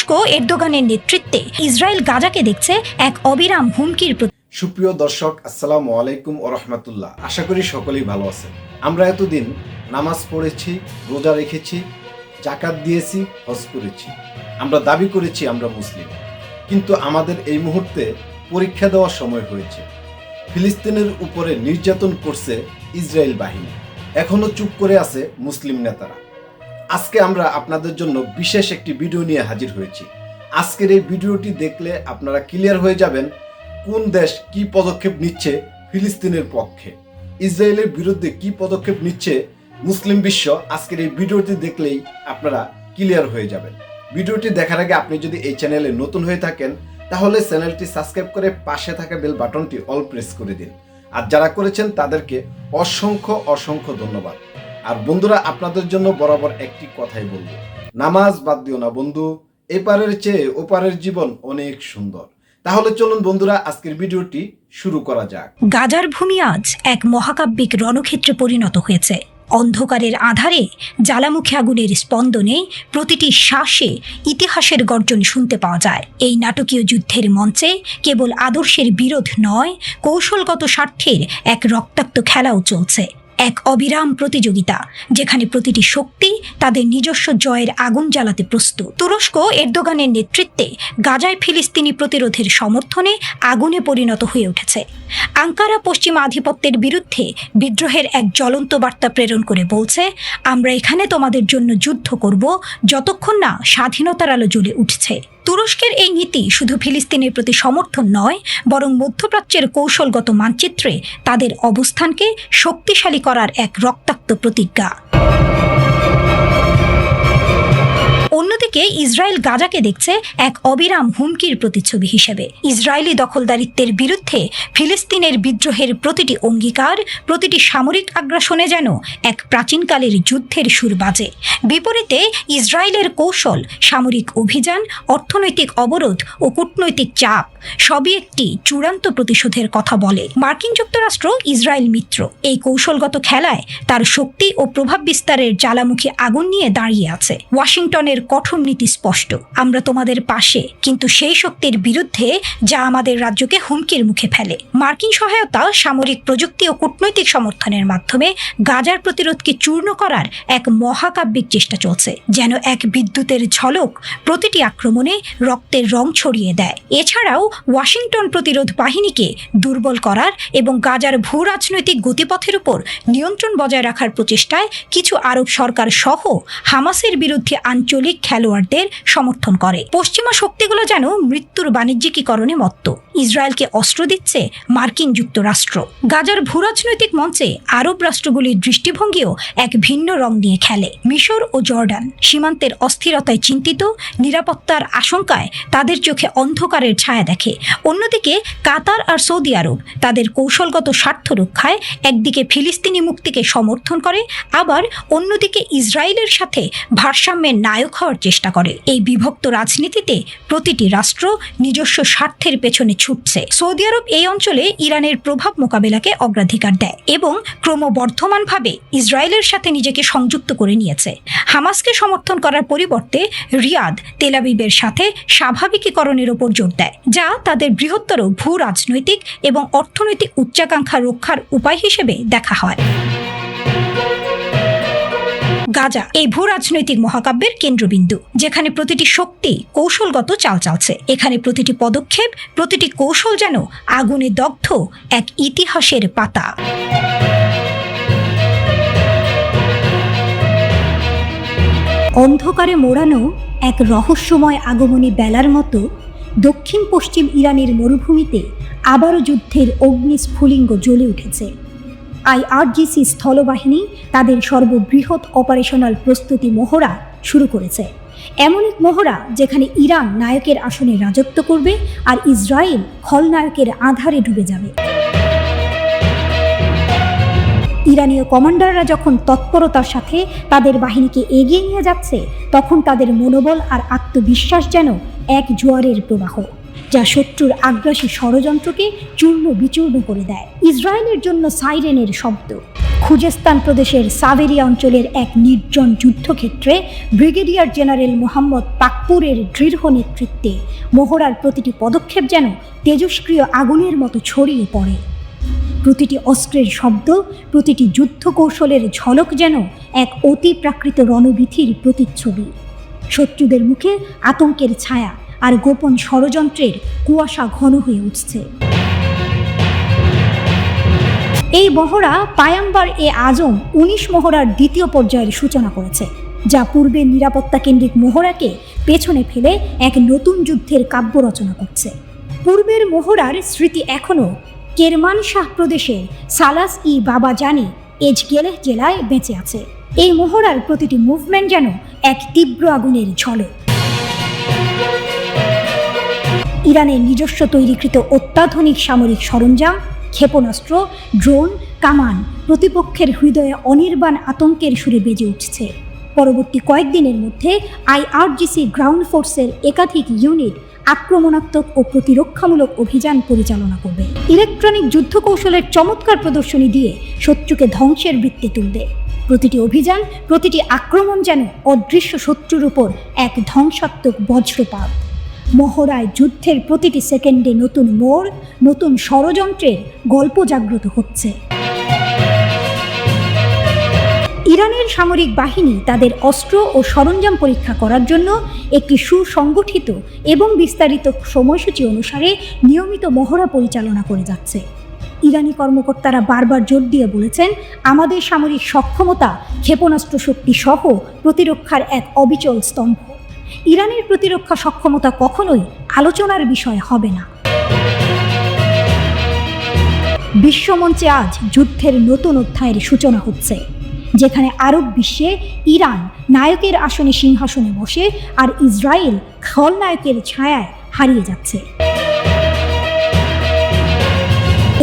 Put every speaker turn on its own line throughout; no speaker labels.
তুরস্ক এরদোগানের নেতৃত্বে ইসরায়েল গাজাকে দেখছে এক অবিরাম হুমকির
সুপ্রিয় দর্শক, আসসালামু আলাইকুম ও রহমতুল্লাহ। আশা করি সকলেই ভালো আছেন। আমরা এতদিন নামাজ পড়েছি, রোজা রেখেছি জাকাত দিয়েছি, হজ করেছি। আমরা দাবি করেছি আমরা মুসলিম। কিন্তু আমাদের এই মুহূর্তে পরীক্ষা দেওয়ার সময় হয়েছে। ফিলিস্তিনের উপরে নির্যাতন করছে ইসরায়েল বাহিনী। এখনও চুপ করে আছে মুসলিম নেতারা। আজকে আমরা আপনাদের জন্য বিশেষ একটি ভিডিও নিয়ে হাজির হয়েছি। আজকের এই ভিডিওটি দেখলে আপনারা ক্লিয়ার হয়ে যাবেন কোন দেশ কি পদক্ষেপ নিচ্ছে ফিলিস্তিনের পক্ষে। ইসরায়েলের বিরুদ্ধে কি পদক্ষেপ নিচ্ছে মুসলিম বিশ্ব, আজকের এই ভিডিওটি দেখলেই আপনারা ক্লিয়ার হয়ে যাবেন। ভিডিওটি দেখার আগে আপনি যদি এই চ্যানেলে নতুন হয়ে থাকেন, তাহলে চ্যানেলটি সাবস্ক্রাইব করে পাশে থাকা বেল বাটনটি অল প্রেস করে দিন। আর যারা করেছেন তাদেরকে অসংখ্য অসংখ্য ধন্যবাদ। আর বন্ধুরা, আপনাদের জন্য বরাবর একটি কথাই বলব। নামাজ বাদ দিও না বন্ধু, এপারের চেয়ে ওপারের জীবন অনেক সুন্দর। তাহলে চলুন বন্ধুরা, আজকের ভিডিওটি শুরু করা যাক।
গাজার ভূমি আজ এক মহাকাব্যিক রণক্ষেত্রে পরিণত হয়েছে। অন্ধকারের আধারে জ্বালামুখী আগুনের স্পন্দনে প্রতিটি শ্বাসে ইতিহাসের গর্জন শুনতে পাওয়া যায়। এই নাটকীয় যুদ্ধের মঞ্চে কেবল আদর্শের বিরোধ নয়, কৌশলগত স্বার্থের এক রক্তাক্ত খেলাও চলছে। এক অবিরাম প্রতিযোগিতা, যেখানে প্রতিটি শক্তি তাদের নিজস্ব জয়ের আগুন জ্বালাতে প্রস্তুত। তুরস্ক এরদোগানের নেতৃত্বে গাজায় ফিলিস্তিনি প্রতিরোধের সমর্থনে আগুনে পরিণত হয়ে উঠেছে। আঙ্কারা পশ্চিমা আধিপত্যের বিরুদ্ধে বিদ্রোহের এক জ্বলন্ত বার্তা প্রেরণ করে বলছে, আমরা এখানে তোমাদের জন্য যুদ্ধ করব যতক্ষণ না স্বাধীনতার আলো জ্বলে উঠছে। তুরস্কের এই নীতি শুধু ফিলিস্তিনের প্রতি সমর্থন নয়, বরং মধ্যপ্রাচ্যের কৌশলগত মানচিত্রে তাদের অবস্থানকে শক্তিশালী করার এক রক্তাক্ত প্রতিজ্ঞা। অন্যদিকে ইসরায়েল গাজাকে দেখছে এক অবিরাম হুমকির প্রতিচ্ছবি হিসেবে। ইসরায়েলি দখলদারিত্বের বিরুদ্ধে ফিলিস্তিনের বিদ্রোহের প্রতিটি অঙ্গীকার, প্রতিটি সামরিক আগ্রাসনে যেন এক প্রাচীনকালের যুদ্ধের সুর বাজে। বিপরীতে ইসরায়েলের কৌশল, সামরিক অভিযান, অর্থনৈতিক অবরোধ ও কূটনৈতিক চাপ সবই একটি চূড়ান্ত প্রতিশোধের কথা বলে। মার্কিন যুক্তরাষ্ট্র ইসরায়েল মিত্র। এই কৌশলগত খেলায় তার শক্তি ও প্রভাব বিস্তারের জ্বালামুখী আগুন নিয়ে দাঁড়িয়ে আছে। ওয়াশিংটনের কঠোর নীতি স্পষ্ট। আমরা তোমাদের পাশে, কিন্তু সেই শক্তির বিরুদ্ধে যা আমাদের রাজ্যকে হুমকির মুখে ফেলে। মার্কিন সহায়তা, সামরিক প্রযুক্তি ও কূটনৈতিক সমর্থনের মাধ্যমে গাজার প্রতিরোধকে চূর্ণ করার এক মহাকাব্যিক চেষ্টা চলছে, যেন এক বিদ্যুতের ঝলক প্রতিটি আক্রমণে রক্তের রং ছড়িয়ে দেয়। এছাড়াও ওয়াশিংটন প্রতিরোধ বাহিনীকে দুর্বল করার এবং গাজার ভূ রাজনৈতিক গতিপথের উপর নিয়ন্ত্রণ বজায় রাখার প্রচেষ্টায় কিছু আরব সরকার সহ হামাসের বিরুদ্ধে আঞ্চলিক খেলোয়াড়দের সমর্থন করে। পশ্চিমা শক্তিগুলো যেন মৃত্যুর বাণিজ্যিকীকরণে মত্ত। ইসরায়েলকে অস্ত্র দিচ্ছে মার্কিন যুক্তরাষ্ট্র। গাজার ভূরাজনৈতিক মঞ্চে আরব রাষ্ট্রগুলির দৃষ্টিভঙ্গিও এক ভিন্ন রং নিয়ে খেলে। মিশর ও জর্ডান সীমান্তের অস্থিরতায় চিন্তিত, নিরাপত্তার আশঙ্কায় তাদের চোখে অন্ধকারের ছায়া দেখে। অন্যদিকে কাতার আর সৌদি আরব তাদের কৌশলগত স্বার্থ রক্ষায় একদিকে ফিলিস্তিনি মুক্তিকে সমর্থন করে, আবার অন্যদিকে ইসরায়েলের সাথে ভারসাম্যের নায়ক হওয়ার চেষ্টা করে। এই বিভক্ত রাজনীতিতে প্রতিটি রাষ্ট্র নিজস্ব স্বার্থের পেছনে ছুটছে। সৌদি আরব এই অঞ্চলে ইরানের প্রভাব মোকাবেলাকে অগ্রাধিকার দেয় এবং ক্রমবর্ধমানভাবে ইসরায়েলের সাথে নিজেকে সংযুক্ত করে নিয়েছে। হামাসকে সমর্থন করার পরিবর্তে রিয়াদ তেলাবিবের সাথে স্বাভাবিকীকরণের ওপর জোর দেয়, যা তাদের বৃহত্তর ভূ রাজনৈতিক এবং অর্থনৈতিক উচ্চাকাঙ্ক্ষা রক্ষার উপায় হিসেবে দেখা হয়। গাজা, এই ভূ রাজনৈতিক মহাকাব্যের কেন্দ্রবিন্দু, যেখানে প্রতিটি শক্তি কৌশলগত চাল চালছে। এখানে প্রতিটি পদক্ষেপ, প্রতিটি কৌশল যেন আগুনে দগ্ধ এক ইতিহাসের পাতা। অন্ধকারে মোড়ানো এক রহস্যময় আগমনী বেলার মতো দক্ষিণ পশ্চিম ইরানের মরুভূমিতে আবারও যুদ্ধের অগ্নিস্ফুলিঙ্গ জ্বলে উঠেছে। আইআরজিসি স্থলবাহিনী তাদের সর্ববৃহৎ অপারেশনাল প্রস্তুতি মহড়া শুরু করেছে। এমন এক মহড়া যেখানে ইরান নায়কের আসনে রাজত্ব করবে আর ইসরায়েল খলনায়কের আধারে ডুবে যাবে। ইরানীয় কমান্ডাররা যখন তৎপরতার সাথে তাদের বাহিনীকে এগিয়ে নিয়ে যাচ্ছে, তখন তাদের মনোবল আর আত্মবিশ্বাস যেন এক জোয়ারের প্রবাহ। যা শত্রুর আগ্রাসী ষড়যন্ত্রকে চূর্ণ বিচূর্ণ করে দেয়। ইসরায়েলের জন্য সাইরেনের শব্দ। খুজেস্তান প্রদেশের সাবেরিয়া অঞ্চলের এক নির্জন যুদ্ধক্ষেত্রে ব্রিগেডিয়ার জেনারেল মোহাম্মদ পাকপুরের দৃঢ় নেতৃত্বে মোহরার প্রতিটি পদক্ষেপ যেন তেজস্ক্রিয় আগুনের মতো ছড়িয়ে পড়ে। প্রতিটি অস্ত্রের শব্দ, প্রতিটি যুদ্ধ কৌশলের ঝলক যেন এক অতি প্রাকৃত রণবীথির প্রতিচ্ছবি। শত্রুদের মুখে আতঙ্কের ছায়া আর গোপন ষড়যন্ত্রের কুয়াশা ঘন হয়ে উঠছে। এই মহড়া পায়াম্বার এ আজম উনিশ মহড়ার দ্বিতীয় পর্যায়ের সূচনা করেছে, যা পূর্বের নিরাপত্তা কেন্দ্রিক মহড়াকে পেছনে ফেলে এক নতুন যুদ্ধের কাব্য রচনা করছে। পূর্বের মহড়ার স্মৃতি এখনও কেরমান শাহ প্রদেশের সালাস ই বাবা জানি এজগেলেহ জেলায় বেঁচে আছে। এই মহড়ার প্রতিটি মুভমেন্ট যেন এক তীব্র আগুনের ঝলক। ইরানের নিজস্ব তৈরিকৃত অত্যাধুনিক সামরিক সরঞ্জাম, ক্ষেপণাস্ত্র, ড্রোন, কামান প্রতিপক্ষের হৃদয়ে অনির্বাণ আতঙ্কের সুরে বেজে উঠছে। পরবর্তী কয়েকদিনের মধ্যে আইআরজিসি গ্রাউন্ড ফোর্সের একাধিক ইউনিট আক্রমণাত্মক ও প্রতিরক্ষামূলক অভিযান পরিচালনা করবে। ইলেকট্রনিক যুদ্ধ কৌশলের চমৎকার প্রদর্শনী দিয়ে শত্রুকে ধ্বংসের বৃত্তে তুলবে। প্রতিটি অভিযান, প্রতিটি আক্রমণ যেন অদৃশ্য শত্রুর উপর এক ধ্বংসাত্মক বজ্রপাত। মহড়ায় যুদ্ধের প্রতিটি সেকেন্ডে নতুন মোড়, নতুন ষড়যন্ত্রের গল্প জাগ্রত হচ্ছে। ইরানের সামরিক বাহিনী তাদের অস্ত্র ও সরঞ্জাম পরীক্ষা করার জন্য একটি সুসংগঠিত এবং বিস্তারিত সময়সূচি অনুসারে নিয়মিত মহড়া পরিচালনা করে যাচ্ছে। ইরানি কর্মকর্তারা বারবার জোর দিয়ে বলেছেন, আমাদের সামরিক সক্ষমতা, ক্ষেপণাস্ত্র শক্তি সহ প্রতিরক্ষার এক অবিচল স্তম্ভ। ইরানের প্রতিরক্ষা সক্ষমতা কখনোই আলোচনার বিষয় হবে না। বিশ্বমঞ্চে আজ যুদ্ধের নতুন অধ্যায়ের সূচনা হচ্ছে, যেখানে আরব বিশ্বে ইরান নায়কের আসনে সিংহাসনে বসে আর ইসরায়েল খলনায়কের ছায়ায় হারিয়ে যাচ্ছে।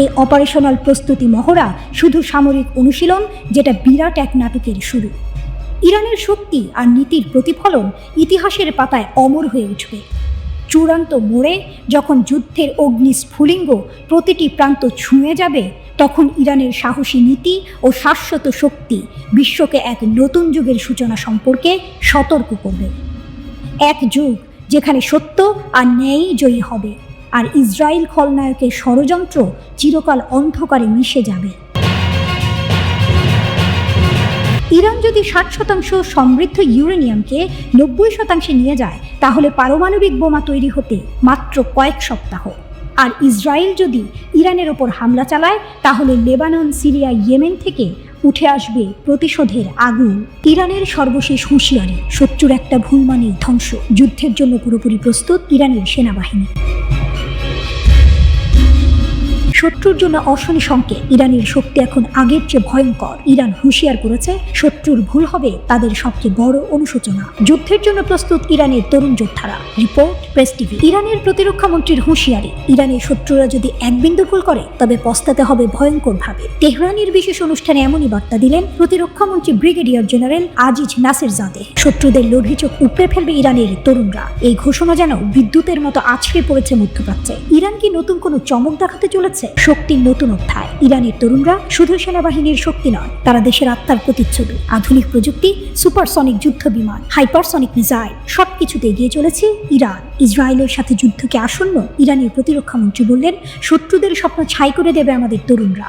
এই অপারেশনাল প্রস্তুতি মহড়া শুধু সামরিক অনুশীলন, যেটা বিরাট এক নাটকের শুরু। ইরানের শক্তি আর নীতির প্রতিফলন ইতিহাসের পাতায় অমর হয়ে উঠবে। চূড়ান্ত মোড়ে যখন যুদ্ধের অগ্নি স্ফুলিঙ্গ প্রতিটি প্রান্ত ছুঁয়ে যাবে, তখন ইরানের সাহসী নীতি ও শাশ্বত শক্তি বিশ্বকে এক নতুন যুগের সূচনা সম্পর্কে সতর্ক করবে। এক যুগ যেখানে সত্য আর ন্যায়ই জয়ী হবে, আর ইসরায়েল খলনায়কের ষড়যন্ত্র চিরকাল অন্ধকারে মিশে যাবে। ইরান যদি ষাট শতাংশ সমৃদ্ধ ইউরেনিয়ামকে নব্বই শতাংশে নিয়ে যায়, তাহলে পারমাণবিক বোমা তৈরি হতে মাত্র কয়েক সপ্তাহ। আর ইসরায়েল যদি ইরানের ওপর হামলা চালায়, তাহলে লেবানন, সিরিয়া, ইয়েমেন থেকে উঠে আসবে প্রতিশোধের আগুন। ইরানের সর্বশেষ হুঁশিয়ারি, শত্রুর একটা ভুল মানেই ধ্বংস। যুদ্ধের জন্য পুরোপুরি প্রস্তুত ইরানের সেনাবাহিনী। শত্রুর জন্য অশনি সংকেত। ইরানের শক্তি এখন আগের চেয়ে ভয়ঙ্কর। ইরান হুঁশিয়ার করেছে, শত্রুর ভুল হবে তাদের সবচেয়ে বড় অনুশোচনা। যুদ্ধের জন্য প্রস্তুত ইরানের তরুণ যোদ্ধারা। Report, press TV. ইরানের প্রতিরক্ষা মন্ত্রীর হুঁশিয়ারি, ইরানের শত্রুরা যদি এক বিন্দু ভুল করে, তবে পস্তাতে হবে ভয়ঙ্কর ভাবে তেহরানের বিশেষ অনুষ্ঠানে এমনই বার্তা দিলেন প্রতিরক্ষা মন্ত্রী brigadier general Aziz Nasirzadeh শত্রুদের লোভী চোখ উপড়ে ফেলবে ইরানের তরুণরা। এই ঘোষণা যেন বিদ্যুতের মতো আছড়ে পড়েছে মধ্যপ্রাচ্যে। ইরান কি নতুন কোনো চমক দেখাতে চলেছে? শক্তির নতুন অধ্যায়। ইরানের তরুণরা শুধু সেনাবাহিনীর শক্তি নয়, তারা দেশের আত্মার প্রতিচ্ছবি। আধুনিক প্রযুক্তি, সুপারসনিক যুদ্ধ বিমান, হাইপারসনিক মিসাইল, সবকিছুতে এগিয়ে চলেছে ইরান। ইসরায়েলের সাথে যুদ্ধকে আসন্ন ইরানের প্রতিরক্ষা মন্ত্রী বললেন, শত্রুদের স্বপ্ন ছাই করে দেবে আমাদের তরুণরা।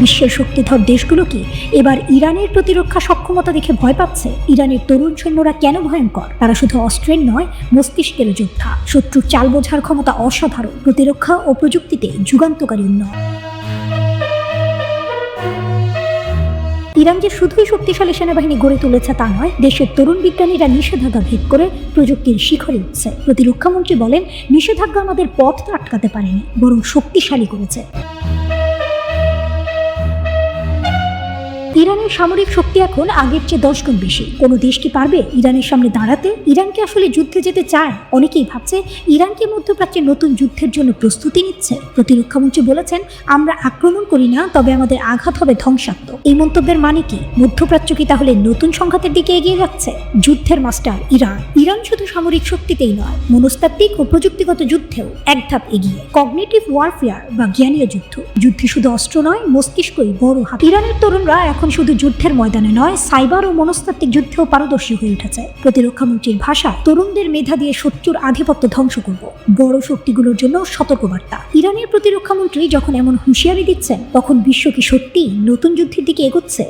বিশ্বের শক্তিধর দেশগুলো কি এবার ইরানের প্রতিরক্ষা সক্ষমতা দেখে ভয় পাচ্ছে? ইরানের তরুণ সৈন্যরা কেন ভয়ঙ্কর? তারা শুধু অস্ত্রের নয়, মস্তিষ্কের যোদ্ধা। শত্রুর চাল বোঝার ক্ষমতা অসাধারণ। প্রতিরক্ষা ও প্রযুক্তিতে যুগান্তকারী উন্নয়ন। ইরান যে শুধুই শক্তিশালী সেনাবাহিনী গড়ে তুলেছে তা নয়, দেশের তরুণ বিজ্ঞানীরা নিষেধাজ্ঞা ভেদ করে প্রযুক্তির শিখরে উঠছে। প্রতিরক্ষামন্ত্রী বলেন, নিষেধাজ্ঞা আমাদের পথ আটকাতে পারেনি, বরং শক্তিশালী করেছে। ইরানের সামরিক শক্তি এখন আগের চেয়ে দশ গুণ বেশি। কোনো দেশ কি পারবে ইরানের সামনে দাঁড়াতে? ইরানকে আসলে যুদ্ধে যেতে চায়? অনেকেই ভাবছে ইরানকে মধ্যপ্রাচ্যে নতুন যুদ্ধের জন্য প্রস্তুতি নিচ্ছে। প্রতিরক্ষামন্ত্রী বলেছেন, আমরা আক্রমণ করি না, তবে আমাদের আঘাত হবে ধ্বংসাত্মক। এই মন্তব্যের মানে কি? মধ্যপ্রাচ্য কি তাহলে নতুন সংঘাতের দিকে এগিয়ে যাচ্ছে? যুদ্ধের মাস্টার, ইরান। ইরান শুধু সামরিক শক্তিতেই নয়, মনস্তাত্ত্বিক ও প্রযুক্তিগত যুদ্ধেও এক ধাপ এগিয়ে। কগনেটিভ ওয়ারফেয়ার বা জ্ঞানীয় যুদ্ধ। যুদ্ধে শুধু অস্ত্র নয়, মস্তিষ্কই বড় হাত। ইরানের তরুণরা এখন শুধু যুদ্ধের ময়দানে নয়, সাইবার ও মনস্তাত্ত্বিক যুদ্ধেও পারদর্শী হয়ে উঠেছে। প্রতিরক্ষামন্ত্রীর ভাষা, তরুণদের মেধা দিয়ে শত্রুর আধিপত্য ধ্বংস করব। বড় শক্তিগুলোর জন্য সতর্কবার্তা। ইরানের প্রতিরক্ষামন্ত্রী যখন এমন হুঁশিয়ারি দিচ্ছেন, তখন বিশ্ব কি সত্যি নতুন যুদ্ধের দিকে এগোচ্ছে?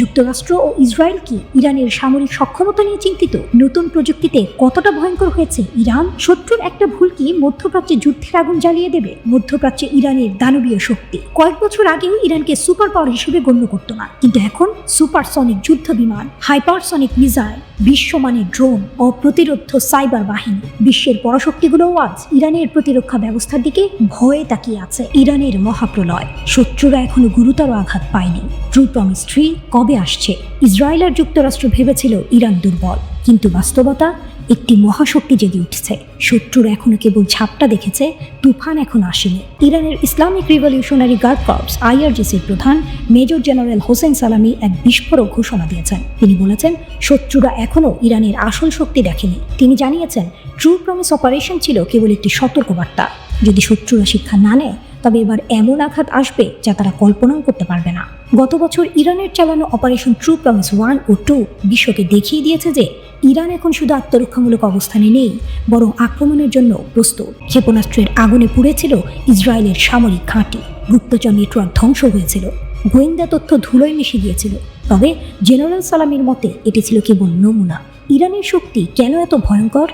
যুক্তরাষ্ট্র ও ইসরায়েল কি ইরানের সামরিক সক্ষমতা নিয়ে চিন্তিত? নতুন প্রযুক্তিতে কতটা ভয়ঙ্কর হয়েছে ইরান? শত্রুর একটা ভুল কি মধ্যপ্রাচ্যে যুদ্ধের আগুন জ্বালিয়ে দেবে? মধ্যপ্রাচ্যে ইরানের দানবীয় শক্তি। কয়েক বছর আগেও ইরানকে সুপার পাওয়ার হিসেবে গণ্য করতো না। কিন্তু এখন সুপারসনিক যুদ্ধ বিমান, হাইপারসনিক মিসাইল, বিশ্বমানের ড্রোন ও প্রতিরোধ সাইবার বাহিনী, বিশ্বের পরাশক্তিগুলোও আজ ইরানের প্রতিরক্ষা ব্যবস্থার দিকে ভয়ে তাকিয়ে আছে ইরানের মহাপ্রলয়। শত্রুরা এখনও গুরুতর আঘাত পায়নি। ট্রু প্রমিস থ্রি কবে আসছে? ইসরায়েল আর যুক্তরাষ্ট্র ভেবেছিল ইরান দুর্বল, কিন্তু বাস্তবতা একটি মহাশক্তি জেগে উঠছে। শত্রুরা এখনও কেবল ঝাপটা দেখেছে, তুফান এখন আসেনি। ইরানের ইসলামিক রিভলিউশনারি গার্ড কর্পস, আইআরজিসির প্রধান মেজর জেনারেল হোসেন সালামি এক বিস্ফোরক ঘোষণা দিয়েছেন। তিনি বলেছেন, শত্রুরা এখনও ইরানের আসল শক্তি দেখেনি। তিনি জানিয়েছেন, ট্রু প্রমিস অপারেশন ছিল কেবল একটি সতর্কবার্তা। যদি শত্রুরা শিক্ষা না নেয় তবে এবার এমন আঘাত আসবে যা তারা কল্পনাও করতে পারবে না। গত বছর ইরানের চালানো অপারেশন ট্রু প্রমিস ওয়ান ও টু বিশ্বকে দেখিয়ে দিয়েছে যে ইরান এখন শুধু আত্মরক্ষামূলক অবস্থানে নেই, বরং আক্রমণের জন্য প্রস্তুত। ক্ষেপণাস্ত্রের আগুনে পুড়েছিল ইসরায়েলের সামরিক ঘাঁটি। গুপ্তচর নেটওয়ার্ক ধ্বংস হয়েছিল। গোয়েন্দা তথ্য ধুলোয় মিশে গিয়েছিল। তবে জেনারেল সালামের মতে এটি ছিল কেবল নমুনা। ইরানের শক্তি কেন এত ভয়ঙ্কর?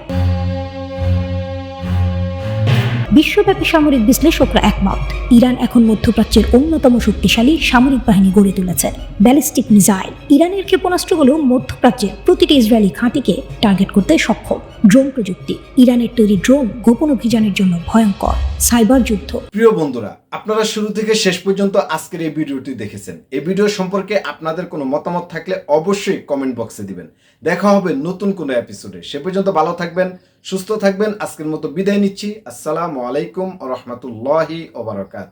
বিশ্বব্যাপী সামরিক বিশ্লেষকরা একমত। ইরান এখন মধ্যপ্রাচ্যের অন্যতম শক্তিশালী সামরিক বাহিনী গড়ে তুলেছে। Ballistic missile. ইরানের ক্ষেপণাস্ত্রগুলো মধ্যপ্রাচ্যের প্রতিটি ইসরায়েলি ঘাঁটিকে টার্গেট করতে সক্ষম। ড্রোন প্রযুক্তি। ইরানের তৈরি ড্রোন গোপন অভিযানের জন্য ভয়ঙ্কর। সাইবার যুদ্ধ।
প্রিয় বন্ধুরা, আপনারা শুরু থেকে শেষ পর্যন্ত আজকের এই ভিডিওটি দেখেছেন। এই ভিডিও সম্পর্কে আপনাদের কোনো মতামত থাকলে অবশ্যই কমেন্ট বক্সে দিবেন। দেখা হবে নতুন কোনো এপিসোডে সে পর্যন্ত ভালো থাকবেন, সুস্থ থাকবেন। আজকের মতো বিদায় নিচ্ছি। আসসালামু আলাইকুম রহমতুল্লাহি ওবরাকাত